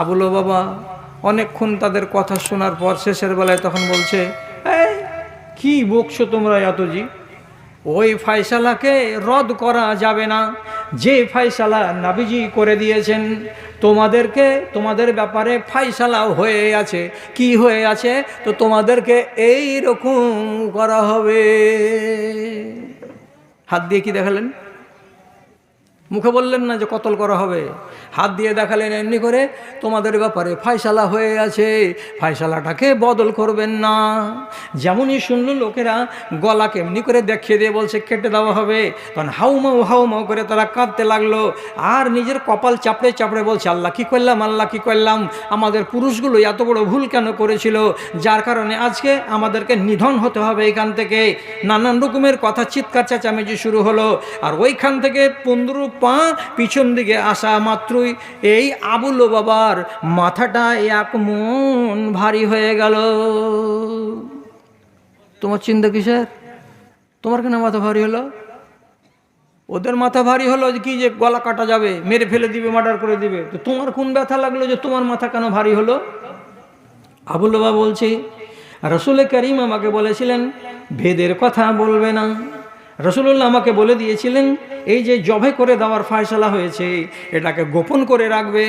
আবুলো বাবা অনেকক্ষণ তাদের কথা শোনার পর শেষের বেলায় তখন বলছে কি বকছো তোমরা এতজি? ওই ফায়সালাকে রদ করা যাবে না। যে ফায়সালা নাবিজি করে দিয়েছেন, তোমাদেরকে, তোমাদের ব্যাপারে ফায়সালা হয়ে আছে। কি হয়ে আছে? তো তোমাদেরকে এই রকম করা হবে। হাত দিয়ে কি দেখালেন? মুখে বললেন না যে কতল করা হবে? হাত দিয়ে দেখালেন এমনি করে, তোমাদের ব্যাপারে ফায়সালা হয়ে আছে। ফায়সালাটাকে বদল করবেন না। যেমনই শুনলো লোকেরা, গলাকে এমনি করে দেখিয়ে দিয়ে বলছে, কেটে দেওয়া হবে। তখন হাউমাউ হাউমাউ করে তারা কাঁদতে লাগল। আর নিজের কপাল চাপড়ে চাপড়ে বলছে, আল্লাহ কী করলাম, আল্লাহ কী করলাম? আমাদের পুরুষগুলো এত বড় ভুল কেন করেছিল? যার কারণে আজকে আমাদেরকে নিধন হতে হবে এখান থেকে। নানান রকমের কথা, চিৎকার, চেঁচামেচি শুরু হলো। আর ওইখান থেকে পনেরো পা পিছন দিকে আসা মাত্রই এই আবুলো বাবার মাথাটা এক মন ভারী হয়ে গেল। তোমার চিন্তা কিসের? তোমার কেন মাথা ভারী হলো? ওদের মাথা ভারী হলো কি যে গলা কাটা যাবে, মেরে ফেলে দিবে, মার্ডার করে দিবে। তো তোমার কোন ব্যথা লাগল যে তোমার মাথা কেন ভারী হলো? আবুল বাবা বলছি, রসুল করিম আমাকে বলেছিলেন, ভেদের কথা বলবে না। রসুল্লাহ আমাকে বলে দিয়েছিলেন, এই যে জবে করে দেওয়ার ফয়সলা হয়েছে, এটাকে গোপন করে রাখবে।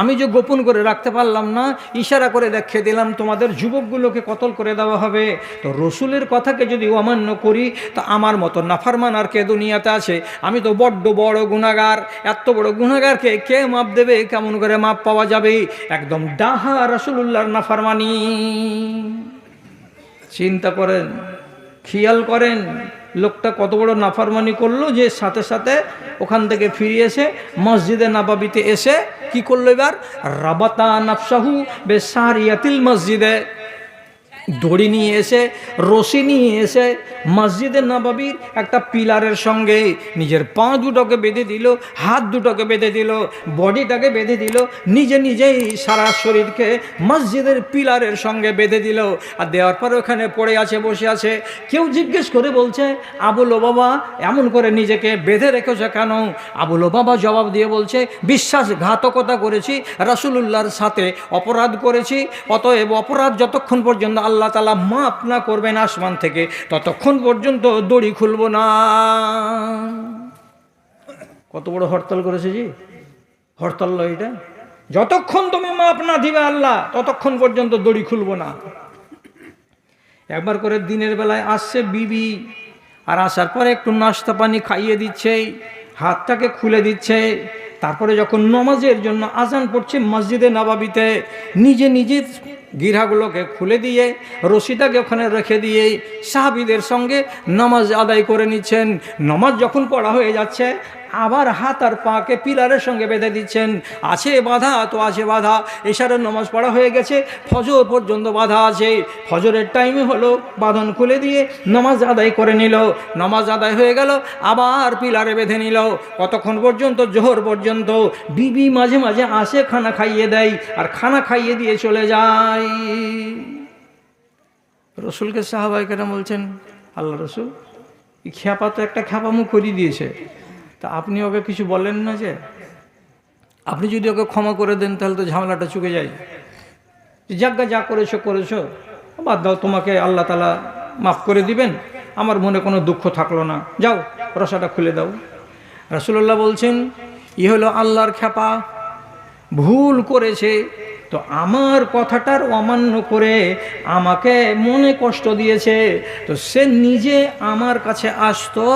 আমি যে গোপন করে রাখতে পারলাম না, ইশারা করে দেখিয়ে দিলাম, তোমাদের যুবকগুলোকে কতল করে দেওয়া হবে? তো রসুলের কথাকে যদি অমান্য করি, তো আমার মতো নাফারমান আর কে দুনিয়াতে আছে? আমি তো বড্ড বড় গুণাগার এত বড় গুণাগারকে কে মাপ দেবে? কেমন করে মাপ পাওয়া যাবে? একদম ডাহা রসুল্লাহর নাফারমানি। চিন্তা করেন, খেয়াল করেন লোকটা কত বড় নাফারমানি করল যে সাথে সাথে ওখান থেকে ফিরে এসে মসজিদে নাবাবিতে এসে কি করল এবার? রাবাতা নাফসাহু বে ইয়াতিল মসজিদে। দড়ি নিয়ে এসে, রশি নিয়ে এসে মসজিদে নবাবির একটা পিলারের সঙ্গে নিজের পা দুটোকে বেঁধে দিল, হাত দুটোকে বেঁধে দিল, বডিটাকে বেঁধে দিল, নিজে নিজেই সারা শরীরকে মসজিদের পিলারের সঙ্গে বেঁধে দিল। আর দেওয়ার পর ওখানে পড়ে আছে, বসে আছে। কেউ জিজ্ঞেস করে বলছে আবুলো বাবা এমন করে নিজেকে বেঁধে রেখেছে কেন? আবুলো বাবা জবাব দিয়ে বলছে, বিশ্বাসঘাতকতা করেছি, রাসুলুল্লাহর সাথে অপরাধ করেছি, অতএব অপরাধ যতক্ষণ পর্যন্ত আল্লাহ তালা মাপ না করবেন আসমান থেকে, ততক্ষণ পর্যন্ত দড়ি খুলব না। কত বড় হরতাল করেছে জি? হরতাল এটা? যতক্ষণ তুমি মাপ না দিবে আল্লাহ, ততক্ষণ পর্যন্ত দড়ি খুলব না। একবার করে দিনের বেলায় আসছে বিবি, আর আসার পরে একটু নাস্তা পানি খাইয়ে দিচ্ছে, হাতটাকে খুলে দিচ্ছে, তারপরে যখন নমাজের জন্য আজান পড়ছে মসজিদে নবাবিতে, নিজে নিজে গিরাগুলোকে খুলে দিয়ে, রশিদাকে ওখানে রেখে দিয়ে সাহাবিদের সঙ্গে নামাজ আদায় করে নিচ্ছেন। নামাজ যখন পড়া হয়ে যাচ্ছে আবার হাত আর পাকে পিলারের সঙ্গে বেঁধে দিচ্ছেন। আছে বাধা, তো আছে বাধা। এশারের নামাজ পড়া হয়ে গেছে, ফজর পর্যন্ত বাধা আছে। ফজরের টাইমে হলো, বাঁধন খুলে দিয়ে নামাজ আদায় করে নিল। নামাজ আদায় হয়ে গেল, আবার পিলারে বেঁধে নিল। কতক্ষণ পর্যন্ত? জোহর পর্যন্ত। বিবি মাঝে মাঝে আসে, খানা খাইয়ে দেয়, আর খানা খাইয়ে দিয়ে চলে যায়। রসুলকে সাহাবাই কেন বলছেন, আল্লাহ রসুল খ্যাপা তো একটা খ্যাপামু করিয়ে দিয়েছে। তা আপনি ওকে কিছু বলেন না যে? আপনি যদি ওকে ক্ষমা করে দেন, তাহলে তো ঝামেলাটা চুকে যায়। যাজ্ঞা যা করেছ করেছ, বাদ দাও, তোমাকে আল্লাহ তালা মাফ করে দিবেন। আমার মনে কোনো দুঃখ থাকল না। যাও, রসাটা খুলে দাও। রসুল্লাহ বলছেন ই হলো আল্লাহর খ্যাপা, ভুল করেছে তো আমার কথাটার অমান্য করে আমাকে মনে কষ্ট দিয়েছে। তো সে নিজে আমার কাছে আসতো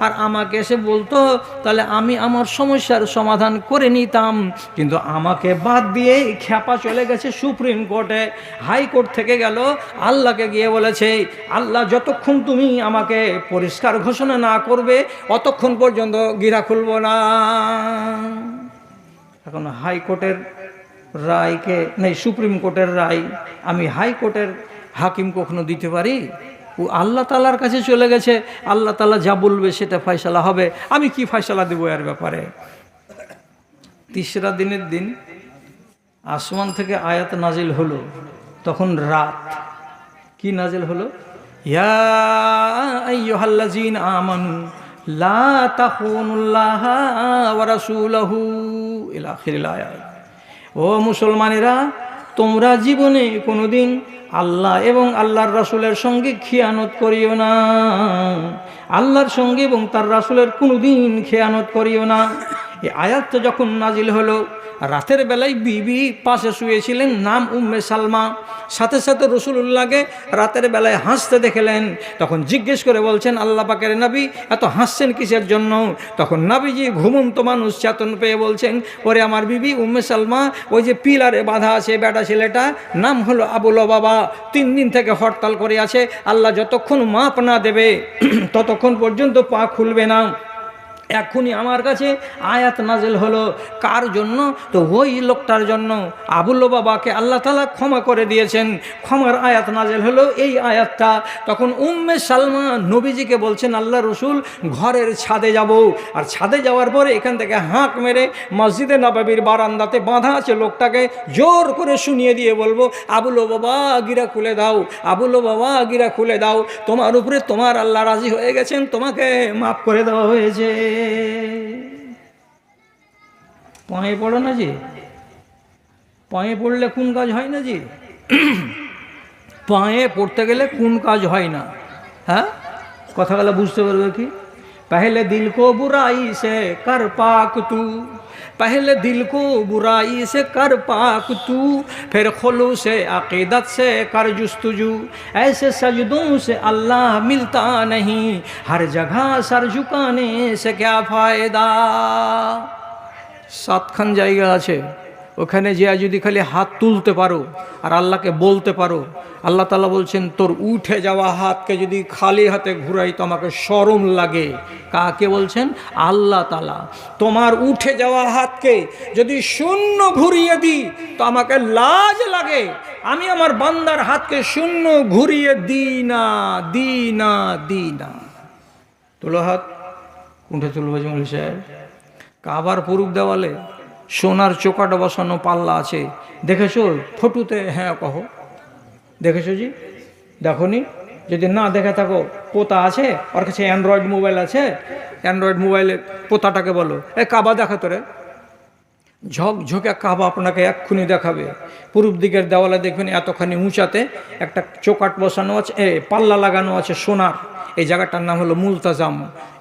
আর আমাকে এসে বলতো, তাহলে আমি আমার সমস্যার সমাধান করে নিতাম। কিন্তু আমাকে বাদ দিয়ে খ্যাপা চলে গেছে সুপ্রিম কোর্টে। হাইকোর্ট থেকে গেল, আল্লাহকে গিয়ে বলেছে, আল্লাহ যতক্ষণ তুমি আমাকে পরিষ্কার ঘোষণা না করবে, অতক্ষণ পর্যন্ত গিরা খুলব না। এখন হাইকোর্টের রায়কে, নেই, সুপ্রিম কোর্টের রায়, আমি হাইকোর্টের হাকিম কখনো দিতে পারি? ও আল্লাহ তালার কাছে চলে গেছে, আল্লাহ তালা যা বলবে সেটা ফয়সালা হবে। আমি কি ফয়সালা দেবো এর ব্যাপারে? তিসরা দিনের দিন আসমান থেকে আয়াত নাজিল হলো, তখন রাত। কি নাজিল হলো? ইয়া আইয়ুহাল্লাযীনা আমানু, লা আয়াত। ও মুসলমানেরা, তোমরা জীবনে কোনোদিন আল্লাহ এবং আল্লাহর রাসুলের সঙ্গে খেয়ানত করিও না। আল্লাহর সঙ্গে এবং তার রাসুলের কোনোদিন খেয়ানত করিও না। এই আয়াতটা যখন নাজিল হলো রাতের বেলায় বিবি পাশে শুয়েছিলেন, নাম উম্মে সালমা। সাথে সাথে রসুল্লাহকে রাতের বেলায় হাসতে দেখলেন। তখন জিজ্ঞেস করে বলছেন, আল্লাহ পাকের নাবি এত হাসছেন কিসের জন্য? তখন নাবিজি ঘুমন্ত মানুষ চেতন পেয়ে বলছেন, ওরে আমার বিবি উম্মে সালমা, ওই যে পিলারে বাধা আছে বেটা ছেলেটা, নাম হলো আবুল বাবা তিন দিন থেকে হরতাল করে আছে, আল্লাহ যতক্ষণ মাপ না দেবে, ততক্ষণ পর্যন্ত পা খুলবে না। এখনই আমার কাছে আয়াত নাজেল হলো। কার জন্য? তো ওই লোকটার জন্য। আবুল বাবাকে আল্লাহ তালা ক্ষমা করে দিয়েছেন। ক্ষমার আয়াত নাজেল হলো এই আয়াতটা। তখন উম্মে সালমা নবীজিকে বলছেন, আল্লাহ রসুল, ঘরের ছাদে যাব। আর ছাদে যাওয়ার পরে এখান থেকে হাঁক মেরে মসজিদে নবাবির বারান্দাতে বাঁধা আছে লোকটাকে জোর করে শুনিয়ে দিয়ে বলব, আবুল বাবা, গিরা খুলে দাও। আবুল বাবা, গিরা খুলে দাও। তোমার উপরে তোমার আল্লাহ রাজি হয়ে গেছেন। তোমাকে মাফ করে দেওয়া হয়েছে। পয়ে পড়ো না যে? পয়ে পড়লে কোন কাজ হয় না যে? পায়ে পড়তে গেলে কোন কাজ হয় না। হ্যাঁ? কথাগুলো বুঝতে পারবে কি? পহলে দিল কো বুরাই সে কর পাক তু। पहले दिल को बुराई से कर पाक तू फिर खुलू से अकीदत से कर जुस्तजू ऐसे सजदों से अल्लाह मिलता नहीं हर जगह सर झुकाने से क्या फ़ायदा সাতখান জায়গা আছে ওখানে যে যদি খালি হাত তুলতে পারো আর আল্লাহকে বলতে পারো, আল্লাহ তালা বলছেন, তোর উঠে যাওয়া হাতকে যদি খালি হাতে ঘুরাই তো আমাকে সরম লাগে। কাকে বলছেন? আল্লাহ তালা তোমার উঠে যাওয়া হাতকে যদি শূন্য ঘুরিয়ে দিই তো আমাকে লাজ লাগে। আমি আমার বান্দার হাতকে শূন্য ঘুরিয়ে দিই না দিই না দিই না। তোলো হাত, উঠে তুলবো জমলি সাহেব। কাবার পুরুক দেওয়ালে সোনার চোকাটা বসানো পাল্লা আছে। দেখেছ? ফটোতে হ্যাঁ কহ। দেখেছ জি? দেখনি যদি না দেখে থাকো, পোতা আছে? ওর কাছে অ্যান্ড্রয়েড মোবাইল আছে? অ্যান্ড্রয়েড মোবাইলে পোতাটাকে বলো। এ কাবা দেখা তোরে। ঝকঝকে কাবা আপনাকে এক্ষুনি দেখাবে। পূর্ব দিকের দেওয়ালে দেখবেন এতখানি উঁচাতে একটা চোকাট বসানো আছে। এ, পাল্লা লাগানো আছে সোনার। এই জায়গাটার নাম হলো মুলতাজাম।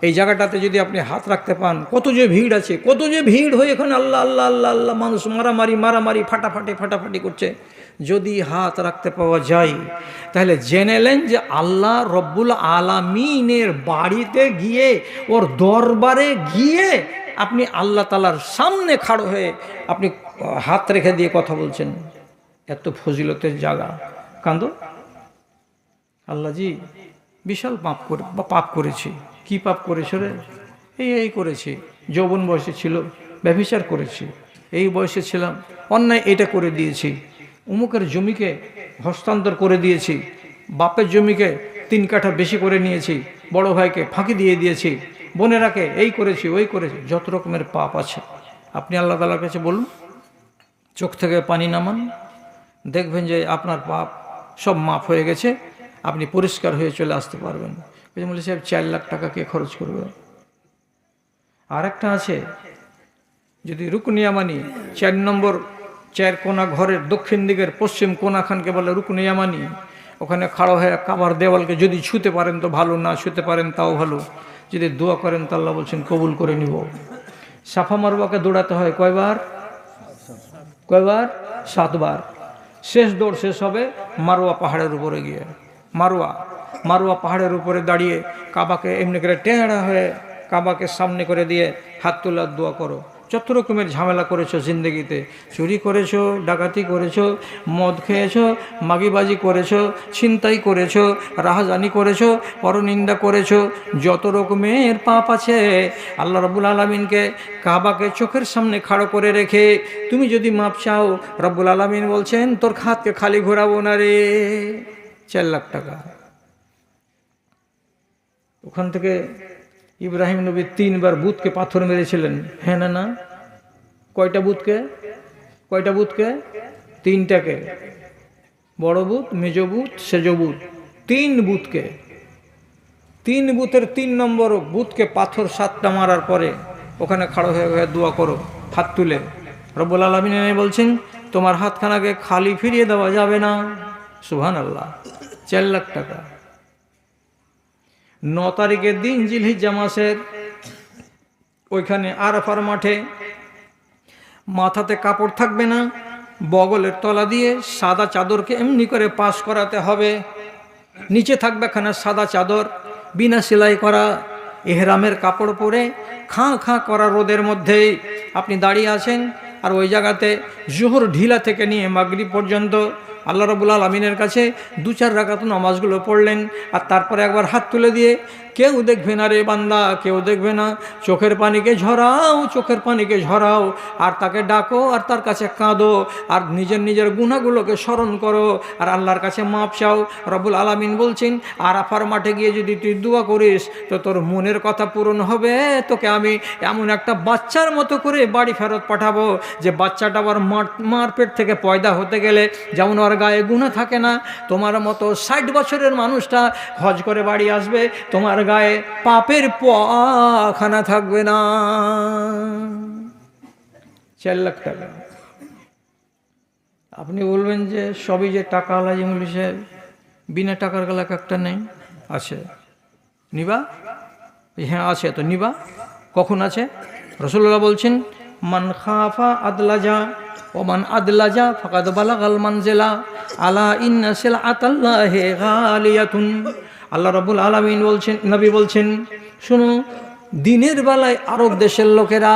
এই জায়গাটাতে যদি আপনি হাত রাখতে পান, কত যে ভিড় আছে, কত যে ভিড় হয়ে এখানে আল্লাহ আল্লাহ আল্লাহ আল্লাহ মানুষ মারামারি মারামারি, ফাটাফাটি ফাটাফাটি করছে। যদি হাত রাখতে পাওয়া যায়, তাহলে জেনেলেন যে আল্লাহ রব্বুল আলামিনের বাড়িতে গিয়ে, ওর দরবারে গিয়ে আপনি আল্লাহ তালার সামনে খাড়ো হয়ে আপনি হাত রেখে দিয়ে কথা বলছেন। এত ফজিলতের জায়গা। কান্দ? আল্লাহজি বিশাল পাপ করে, বা পাপ করেছি। কি পাপ করেছে রে? এই এই করেছি। যৌবন বয়সে ছিল, ব্যভিচার করেছি। এই বয়সে ছিলাম, অন্যায় এটা করে দিয়েছি। উমুকের জমিকে হস্তান্তর করে দিয়েছি। বাপের জমিকে তিন কাঠা বেশি করে নিয়েছি। বড় ভাইকে ফাঁকি দিয়ে দিয়েছি। বোনেরাকে এই করেছি, ওই করেছি। যত রকমের পাপ আছে। আপনি আল্লাহ তালার কাছে বলুন। চোখ থেকে পানি নামান। দেখবেন যে আপনার পাপ সব মাফ হয়ে গেছে। আপনি পরিষ্কার হয়ে চলে আসতে পারবেন। বলি সাহেব চার লাখ টাকা কে খরচ করবে আর একটা আছে, যদি রুকনিয়া মানি চার নম্বর চার কোনা ঘরের দক্ষিণ দিকের পশ্চিম কোনাখানকে বলে রুকনিয়া মানি ওখানে খাড়ো হয়ে কাবার দেওয়ালকে যদি ছুতে পারেন তো ভালো, না ছুতে পারেন তাও ভালো। যদি দোয়া করেন তো আল্লাহ বলছেন কবুল করে নিব। সাফা মারবাকে দৌড়াতে হয় কয়বার? কয়বার? সাতবার। শেষ দৌড় শেষ হবে মারোয়া পাহাড়ের উপরে গিয়ে। মারোয়া। মারোয়া পাহাড়ের উপরে দাঁড়িয়ে কাবাকে এমনি করে টেঁড়া হয়ে কাবাকে সামনে করে দিয়ে হাত তোলার দোয়া করো। যত রকমের ঝামেলা করেছ জিন্দগিতে, চুরি করেছ, ডাকাতি করেছ, মদ খেয়েছো, মাগিবাজি করেছ, ছিনতাই করেছ, রাহাজানি করেছ, পরনিন্দা করেছ, যত রকমের পাপ আছে, আল্লাহ রবুল আলমিনকে কাবাকে চোখের সামনে খাড়ো করে রেখে তুমি যদি মাপ চাও, রব্বুল আলমিন বলছেন, তোর খাতকে খালি ঘোরাবো না রে। চার লাখ টাকা। ওখান থেকে ইব্রাহিম নবী তিনবার বুথকে পাথর মেরেছিলেন। হ্যাঁ না না? কয়টা বুথকে? কয়টা বুথকে? তিনটাকে। বড় বুথ, মেজ বুথ, সেজ বুথ। তিন বুথকে। তিন বুথের তিন নম্বর বুথকে পাথর সাতটা মারার পরে ওখানে খাড়ো হয়ে হয়ে দোয়া করো হাত তুলে। রব্বুল আলমিন বলছেন, তোমার হাতখানাকে খালি ফিরিয়ে দেওয়া যাবে না। সুহান আল্লাহ চার লাখ টাকা। ন তারিখের দিন জিলহিজ্জা মাসের ওইখানে আরাফার মাঠে মাথাতে কাপড় থাকবে না, বগলের তলা দিয়ে সাদা চাদরকে এমনি করে পাশ করাতে হবে। নিচে থাকবে খানা সাদা চাদর, বিনা সেলাই করা, এহরামের কাপড় পরে খাঁ খাঁ করা রোদের মধ্যেই। আপনি দাঁড়িয়ে আছেন আর ওই জায়গাতে জোহর ঢিলা থেকে নিয়ে মাগরি পর্যন্ত আল্লাহ রবুল আলমিনের কাছে দু চার রাখাত নামাজগুলো পড়লেন আর তারপরে একবার হাত তুলে দিয়ে কেউ দেখবে না রে বান্দা, কেউ দেখবে না। চোখের পানিকে ঝরাও, চোখের পানিকে ঝরাও, আর তাকে ডাকো, আর তার কাছে কাঁদো, আর নিজের নিজের গুণাগুলোকে স্মরণ করো, আর আল্লাহর কাছে মাপ চাও। রবুল আলামিন বলছেন আর আফার মাঠে গিয়ে যদি তুই দোয়া করিস, তো তোর মনের কথা পূরণ হবে। তোকে আমি এমন একটা বাচ্চার মতো করে বাড়ি ফেরত পাঠাবো, যে বাচ্চাটা আবার মার মার পেট থেকে পয়দা হতে গেলে যেমন ওর গায়ে গুণা থাকে না, তোমার মতো ষাট বছরের মানুষটা হজ করে বাড়ি আসবে, তোমার গায়ে পাপের পাখানা থাকবে না। চার লাখ টাকা। আপনি বলবেন যে সবই যে টাকা আলা ইংলিশে বিনা টাকার গেলা একটা নেই, আছে। নিবা? হ্যাঁ আছে তো, নিবা। কখন আছে? রসুল্লাহ বলছেন, মান খাফা আদলাজা ও মান আদলাজা ফাকাদ বালাগাল মানজেলা। আলা ইন্নাসিল আতাল্লাহে গালিয়াতুন। আল্লাহ রাব্বুল আলামিন বলছেন, নবী বলছেন, শুনো, দিনের বেলায় আরব দেশের লোকেরা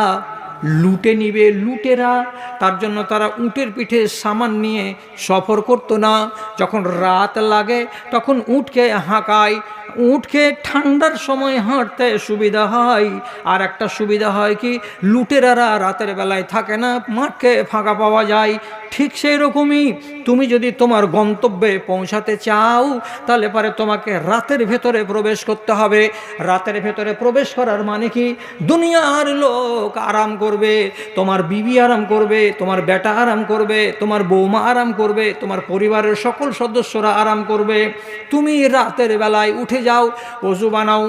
লুটে নিবে, লুটেরা, তার জন্য তারা উটের পিঠে সামান নিয়ে সফর করতো না। যখন রাত লাগে, তখন উটকে হাঁকায় উঠকে ঠান্ডার সময় হাঁটতে সুবিধা হয়। আর একটা সুবিধা হয় কি, লুটেরারা রাতের বেলায় থাকে না, মাঠকে ফাঁকা পাওয়া যায়। ঠিক সেই রকমই তুমি যদি তোমার গন্তব্যে পৌঁছাতে চাও, তাহলে পরে তোমাকে রাতের ভেতরে প্রবেশ করতে হবে। রাতের ভেতরে প্রবেশ করার মানে কি, দুনিয়ার লোক আরাম করবে, তোমার বিবি আরাম করবে, তোমার বেটা আরাম করবে, তোমার বৌমা আরাম করবে, তোমার পরিবারের সকল সদস্যরা আরাম করবে। তুমি রাতের বেলায় উঠে যাও পশু বানাও।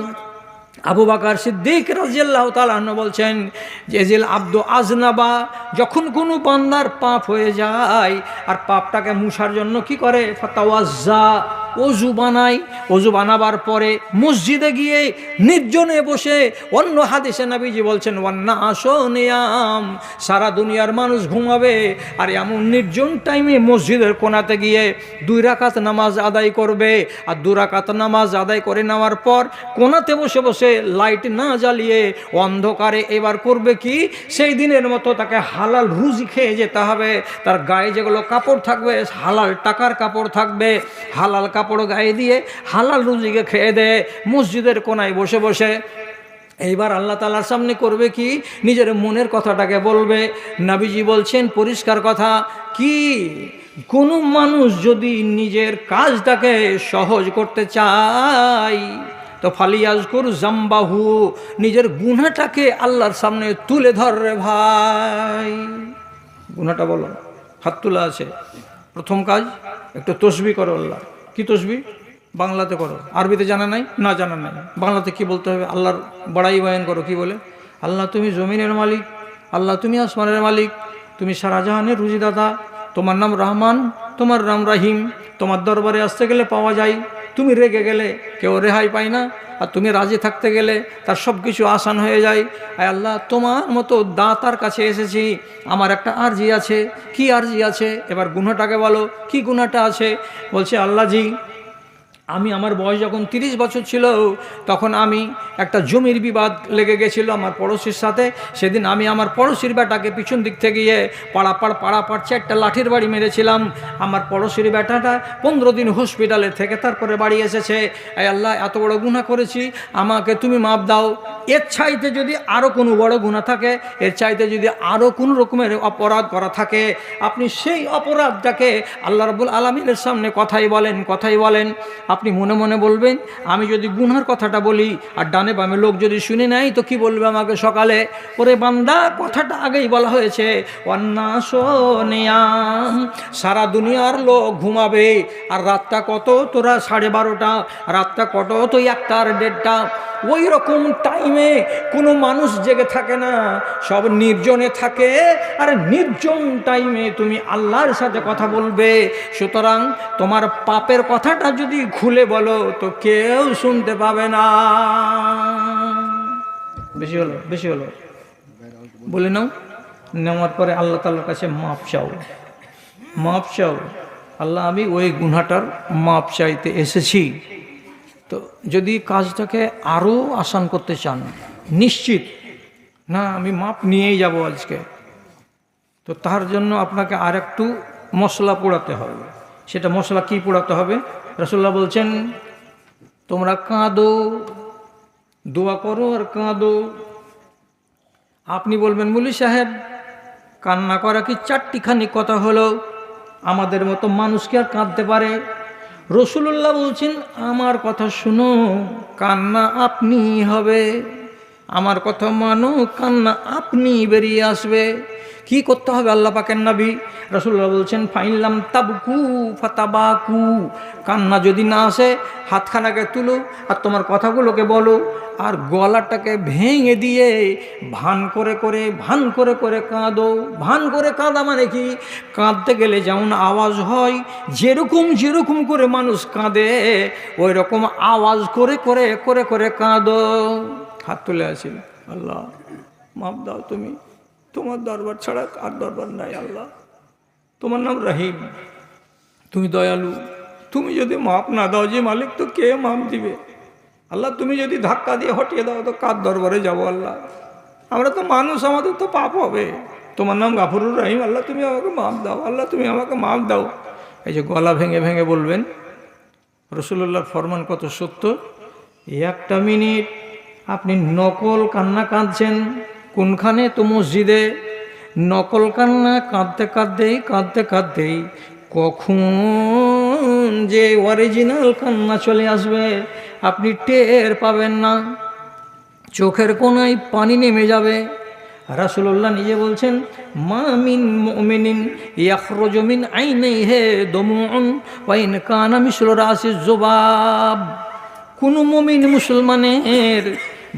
আবু বাকার সিদ্দিক রাজিয়াল্লাহ তালান্ন বলছেন, যে জেল আব্দ আজনাবা যখন কোনো বান্দার পাপ হয়ে যায়, আর পাপটাকে মুছার জন্য কি করে? ফাতাওয়াজ্জা। অজু বানায় অজু বানাবার পরে মসজিদে গিয়ে নির্জনে বসে অন্য হাদিসে নাবিজি বলছেন ওয়ান্না আসো নিয়াম। সারা দুনিয়ার মানুষ ঘুমাবে আর এমন নির্জন টাইমে মসজিদের কোনাতে গিয়ে দুই রাকাত নামাজ আদায় করবে। আর দু রাকাত নামাজ আদায় করে নেওয়ার পর কোনাতে বসে বসে লাইট না জ্বালিয়ে অন্ধকারে এবার করবে কি? সেই দিনের মতো তাকে হালাল রুজি খেয়ে যেতে হবে। তার গায়ে যেগুলো কাপড় থাকবে, হালাল টাকার কাপড় থাকবে, হালাল কাপড় গায়ে দিয়ে হালাল রুজিকে খেয়ে দেয় মসজিদের কোনায় বসে বসে। এইবার আল্লাহ তালার সামনে করবে কি? নিজের মনের কথাটাকে বলবে। নাবিজি বলছেন, পরিষ্কার কথা কি? কোনো মানুষ যদি নিজের কাজটাকে সহজ করতে চায়, তো ফালিয়াজকুর জাম্বাহু, নিজের গুনাটাকে আল্লাহর সামনে তুলে ধর রে ভাই। গুনাটা বলো হাত তোলা আছে। প্রথম কাজ, একটু তসবি করো আল্লাহ। কি তসবি? বাংলাতে করো। আরবিতে জানা নাই? না, জানা নাই। বাংলাতে কি বলতে হবে? আল্লাহর বড়াই বয়ান করো, কি বলে? আল্লাহ তুমি জমিনের মালিক, আল্লাহ তুমি আসমানের মালিক, তুমি শাহজাহানের রুজিদাদা তোমার নাম রহমান, তোমার নাম রাহিম, তোমার দরবারে আসতে গেলে পাওয়া যায় তুমি রেগে গেলে কেউ রেহাই পায় না, আর তুমি রাজি থাকতে গেলে তার সব কিছু আসান হয়ে যায়। আর আল্লাহ, তোমার মতো দাতার কাছে এসেছি, আমার একটা আর্জি আছে। কি আর্জি আছে? এবার গুনাটাকে বলো, কি গুনাটা আছে? বলছে আল্লাহজি আমি আমার বয়স যখন তিরিশ বছর ছিল, তখন আমি একটা জমির বিবাদ লেগে গেছিল আমার পড়োশির সাথে। সেদিন আমি আমার পড়োশির বেটাকে পিছন দিক থেকে গিয়ে পাড়াপাড় পাড়াপাড় চারটা লাঠির বাড়ি মেরেছিলাম। আমার পড়োশির বেটাটা পনেরো দিন হসপিটালে থেকে তারপরে বাড়ি এসেছে। এই আল্লাহ, এত বড় গুণা করেছি, আমাকে তুমি মাপ দাও। এর চাইতে যদি আরও কোনো বড় গুণা থাকে, এর চাইতে যদি আরও কোনো রকমের অপরাধ করা থাকে, আপনি সেই অপরাধটাকে আল্লাহ রবুল আলমিনের সামনে কথাই বলেন কথাই বলেন। আপনি মনে মনে বলবেন, আমি যদি গুনহার কথাটা বলি, আর ডানে বামে লোক যদি শুনে নেয়, তো কি বলবে আমাকে সকালে? ওরে বান্দা, কথাটা আগেই বলা হয়েছে অন্যাসনিয়াম সারা দুনিয়ার লোক ঘুমাবে, আর রাতটা কত? তোরা সাড়ে বারোটা, রাতটা কত? তো একটা আর দেড়টা। ওই রকম টাইমে কোনো মানুষ জেগে থাকে না, সব নির্জনে থাকে, আর নির্জন টাইমে তুমি আল্লাহর সাথে কথা বলবে। সুতরাং তোমার পাপের কথাটা যদি খুলে বলো, তো কেউ শুনতে পাবে না। বেশি হলো বেশি হলো। বলে নাও, নেওয়ার পরে আল্লাহ তাল্লার কাছে মাপ চাও। মাপ চাও। আল্লাহ, আমি ওই গুনাটার মাপ চাইতে এসেছি। তো যদি কাজটাকে আরও আসান করতে চান, নিশ্চিত। না, আমি মাপ নিয়েই যাব আজকে। তো তার জন্য আপনাকে আর একটু মশলা পোড়াতে হবে। সেটা মশলা কি পোড়াতে হবে? রসুল্লাহ বলছেন, তোমরা কাঁদো, দোয়া করো আর কাঁদো। আপনি বলবেন, মুলি সাহেব, কান্না করা কি চারটিখানি কথা হলো? আমাদের মতো মানুষকে আর কাঁদতে পারে? রসুল্লাহ বলছেন, আমার কথা শুনো, কান্না আপনি হবে। আমার কথা মানো, কান্না আপনি বেরিয়ে আসবে। কি করতে হবে আল্লাহ পাকের নবী? রসুল্লাহ বলছেন ফাইনলাম তাবকু ফাতাবাকু। কান্না যদি না আসে, হাতখানাকে তুলো আর তোমার কথাগুলোকে বলো আর গলাটাকে ভেঙে দিয়ে ভান করে করে, ভান করে করে কাঁদো। ভান করে কাঁদা মানে কি? কাঁদতে গেলে যেমন আওয়াজ হয়, যেরকম যেরকম করে মানুষ কাঁদে ওই রকম আওয়াজ করে করে করে করে কাঁদো। হাত তুলে আছি আল্লাহ মাপ দাও তুমি। তোমার দরবার ছাড়া আর দরবার নাই আল্লাহ। তোমার নাম রাহিম। তুমি দয়ালু। তুমি যদি মাপ না দাও যে মালিক, তো কে মাপ দিবে? আল্লাহ, তুমি যদি ধাক্কা দিয়ে হটিয়ে দাও, তো কার দরবারে যাব আল্লাহ? আমরা তো মানুষ, আমাদের তো পাপ হবে। তোমার নাম গাফরুর রহিম। আল্লাহ, তুমি আমাকে মাপ দাও। আল্লাহ, তুমি আমাকে মাপ দাও। এই যে গলা ভেঙে ভেঙে বলবেন রসুল্লাহর ফরমান কত সত্য? একটা মিনিট, আপনি নকল কান্না কাঁদছেন কোনখানে তো মসজিদে নকল কান্না কাঁদতে কাঁদতেই কাঁদতে কাঁদতেই কখন যে অরিজিনাল কান্না চলে আসবে, আপনি টের পাবেন না। চোখের কোনায় পানি নেমে যাবে। রাসুল্লাহ নিজে বলছেন, মা মিন মুমিনিন ইয়াখরুজু মিন আইনাইহি দমুউন ওয়া ইন কানা মিসলু রাসি জুবাব। কোন মুমিন মুসলমানের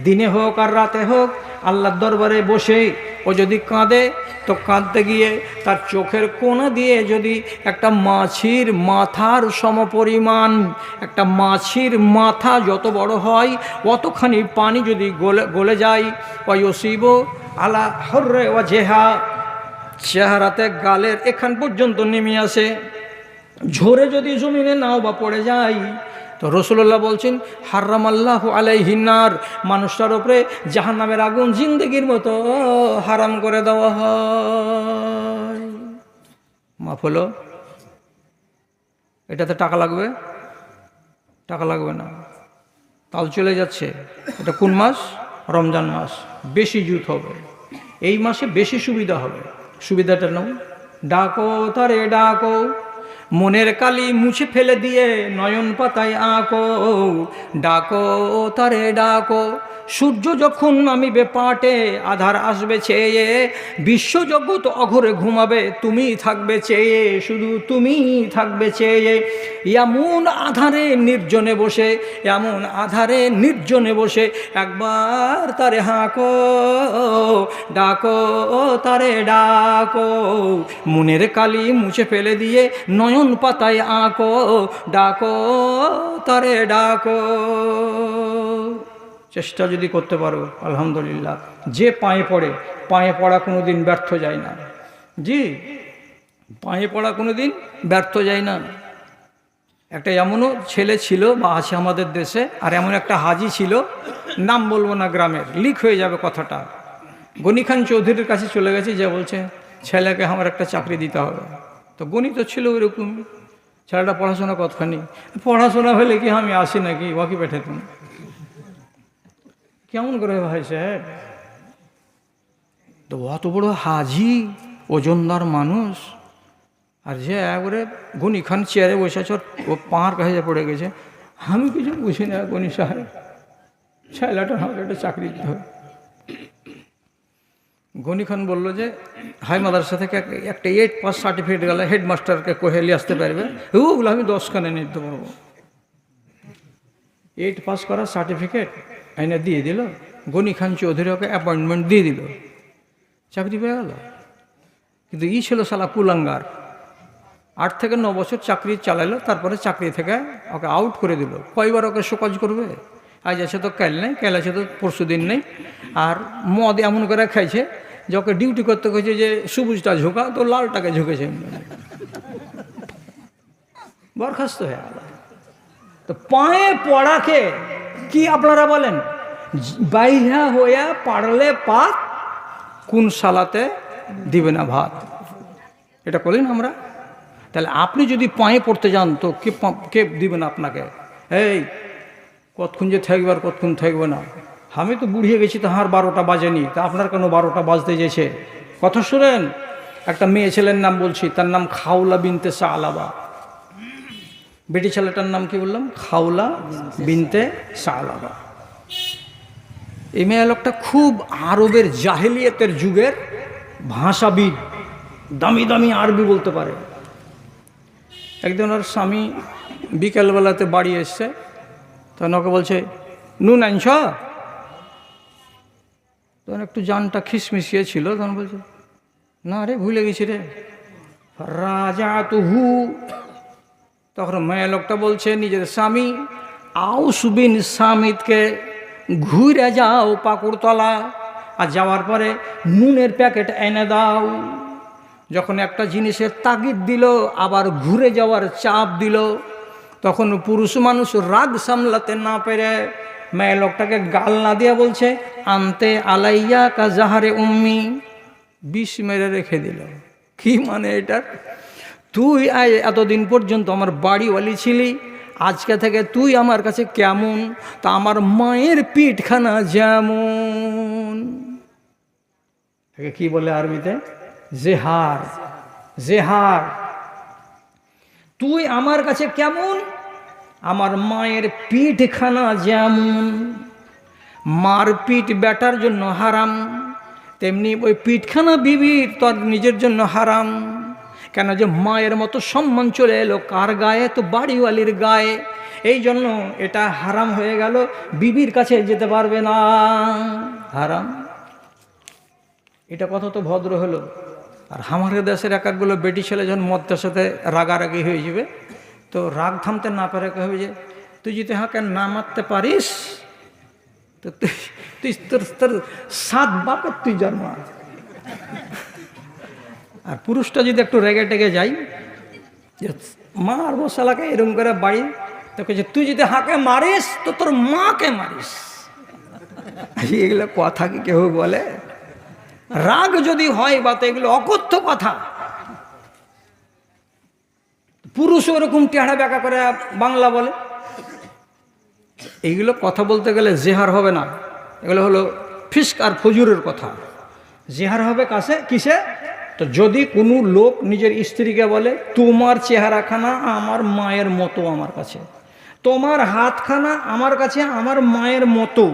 দিনে হোক আর রাতে হোক, আল্লাহর দরবারে বসে ও যদি কাঁদে, তো কাঁদতে গিয়ে তার চোখের কোনা দিয়ে যদি একটা মাছির মাথার সমপরিমাণ, একটা মাছির মাথা যত বড় হয়, অতখানি পানি যদি গলে গলে যায় ওয়সিব আলা হর্রে ওয়া জেহা, চেহারাতে গালের এখান পর্যন্ত নেমে আসে। ঝরে যদি জমিনে নাও বা পড়ে যায় তো রসুল্লাহ বলছেন হার্রাম আল্লাহ আলাইহিনার মানুষটার ওপরে জাহান নামের আগুন জিন্দগির মতো হারাম করে দেওয়া হয়। মাফ হলো? এটাতে টাকা লাগবে? টাকা লাগবে না। তাল চলে যাচ্ছে। এটা কোন মাস? রমজান মাস। বেশি জুত হবে। এই মাসে বেশি সুবিধা হবে। সুবিধাটা নাও ডাকো তারে ডাকো। মনের কালি মুছে ফেলে দিয়ে নয়ন পাতায় আঁকো। ডাকো তারে ডাকো। সূর্য যখন নামিবে পাটে, আধার আসবে চেয়ে, বিশ্বজগৎ অঘরে ঘুমাবে, তুমি থাকবে চেয়ে, শুধু তুমি থাকবে চেয়ে। এমন আধারে নির্জনে বসে, এমন আধারে নির্জনে বসে, একবার তারে হাঁকো, ডাকো, তারে ডাকো। মনের কালি মুছে ফেলে দিয়ে, নয়ন পাতায় আঁকো, ডাকো, তারে ডাকো। চেষ্টা যদি করতে পারো, আলহামদুলিল্লাহ। যে পায়ে পড়ে, পায়ে পড়া কোনো দিন ব্যর্থ যায় না। জি, পায়ে পড়া কোনো দিন ব্যর্থ যায় না। একটা এমনও ছেলে ছিল বা আছে আমাদের দেশে, আর এমন একটা হাজি ছিল, নাম বলব না গ্রামের, লিক হয়ে যাবে কথাটা। গনি খান চৌধুরীর কাছে চলে গেছে, যে বলছে, ছেলেকে আমার একটা চাকরি দিতে হবে। তো গণি তো ছিল ওইরকম, ছেলেটা পড়াশোনা কতখানি? পড়াশোনা হলে কি আমি আসি নাকি? ওয়াকি পাঠাতাম কেমন করে ভাই সাহেব? তো অত বড় হাজি, ওজনদার মানুষ। আর যে একবারে গুনি খান চেয়ারে বসে আছে, ও পাহাড় কাছে পড়ে গেছে। আমি কিছু বুঝি না গণি সাহেব। ছেলেটা আমাকে একটা চাকরি দিতে হবে। গনি খান বলল যে, হাই মাদ্রাসা থেকে এক- একটা এইট পাস সার্টিফিকেট গেলে হেডমাস্টারকে কোহেলি আসতে পারবে। ওগুলো আমি দশখানে নিতে পারব। এইট পাস করার সার্টিফিকেট এনে দিয়ে দিল, গনি খান চৌধুরী ওকে অ্যাপয়েন্টমেন্ট দিয়ে দিল। চাকরি পেয়ে গেল। কিন্তু ই ছিল সালা কুলাঙ্গার। আট থেকে ন বছর চাকরি চালালো, তারপরে চাকরি থেকে ওকে আউট করে দিল। কয়বার ওকে শোকজ করবে? আজ আছে তো কাল নেই, কাল আছে তো পরশু দিন নেই। আর মদ এমন করে খাইছে যে ওকে ডিউটি করতে কইছে যে, সবুজটা ঝোঁকা, তো লালটাকে ঝুঁকেছে। বরখাস্ত হয়ে গেল। তো পায়ে পড়াকে কি আপনারা বলেন? বাইহা হইয়া পারলে পাত কোন সালাতে দিবে না ভাত? এটা করলেন আমরা? তাহলে আপনি যদি পায়ে পড়তে যান তো কে কে দিবেন আপনাকে? এই, কতক্ষণ যে থাকবে আর কতক্ষণ থাকবে না? আমি তো বুড়িয়ে গেছি তো হার বারোটা বাজেনি। তা আপনার কেন বারোটা বাজতে যেছে? কথা শুনেন, একটা মেয়ে ছেলের নাম বলছি, তার নাম খাওলা বিনতে শাহ আলাবা বেটি ছেলেটার নাম কি বললাম? খাওলা বিনতে আলাবা এই মেয়ে লোকটা খুব আরবের জাহেলিয়তের যুগের ভাষাবিদ, দামি দামি আরবি বলতে পারে। একদিন ওর স্বামী বিকেলবেলাতে বাড়ি এসছে, তখন ওকে বলছে, নুন আনছ? তখন একটু জানটা খিসমিসিয়ে ছিল, তখন বলছে, না রে, ভুলে গেছি রে। রাজা তুহু তখন মেয়ে লোকটা বলছে, নিজের স্বামী, আও সুবিন সামিদকে ঘুরে যাও পাকুড়তলা। আর যাওয়ার পরে নুনের প্যাকেট এনে দাও। যখন একটা জিনিসের তাগিদ দিল, আবার ঘুরে যাওয়ার চাপ দিল, তখন পুরুষ মানুষ রাগ সামলাতে না পেরে মেয়ে লোকটাকে গাল না দিয়ে বলছে, আনতে আলাইয়া কা জাহারে উম্মি। বিষ মেরে রেখে দিল। কি মানে এটার তুই এতদিন পর্যন্ত আমার বাড়িওয়ালি ছিলি, আজকে থেকে তুই আমার কাছে কেমন? তা আমার মায়ের পিঠখানা যেমন। কি বলে আরবিতে? জেহার জেহার। তুই আমার কাছে কেমন? আমার মায়ের পিঠখানা যেমন। মার পিঠ বেটার জন্য হারাম, তেমনি ওই পিঠখানা বিবির তোর নিজের জন্য হারাম। কেন যে মায়ের মতো সম্মান চলে এলো? কার গায়ে? তো বাড়িওয়ালির গায়ে। এই জন্য এটা হারাম হয়ে গেল। বিবির কাছে যেতে পারবে না। হারাম। এটা কত তো ভদ্র হলো। আর আমাদের দেশের এক একগুলো বেটি ছেলে যখন মদের সাথে রাগারাগি হয়ে যাবে, তো রাগ থামতে না পারে হবে যে, তুই যদি হাঁকে না মারতে পারিস, তো তুই তুই তোর তোর সাত বাপের তুই জন্ম আর পুরুষটা যদি একটু রেগে টেগে যাই যে মার মশালাকে এরকম করে বাড়ি, তোকে যে তুই যদি হাঁকে মারিস, তো তোর মাকে মারিস। এগুলো কথা কি কেউ বলে? রাগ যদি হয় বা তো এগুলো অকথ্য কথা। পুরুষ ওরকম টেহারা ব্যাকা করে বাংলা বলে। এইগুলো কথা বলতে গেলে জেহার হবে না। এগুলো হলো ফিস্ক আর ফজুরের কথা। জেহার হবে কাছে, কিসে? তো যদি কোনো লোক নিজের স্ত্রীকে বলে, তোমার চেহারাখানা আমার মায়ের মতো আমার কাছে। তোমার হাতখানা আমার কাছে আমার মায়ের মতো।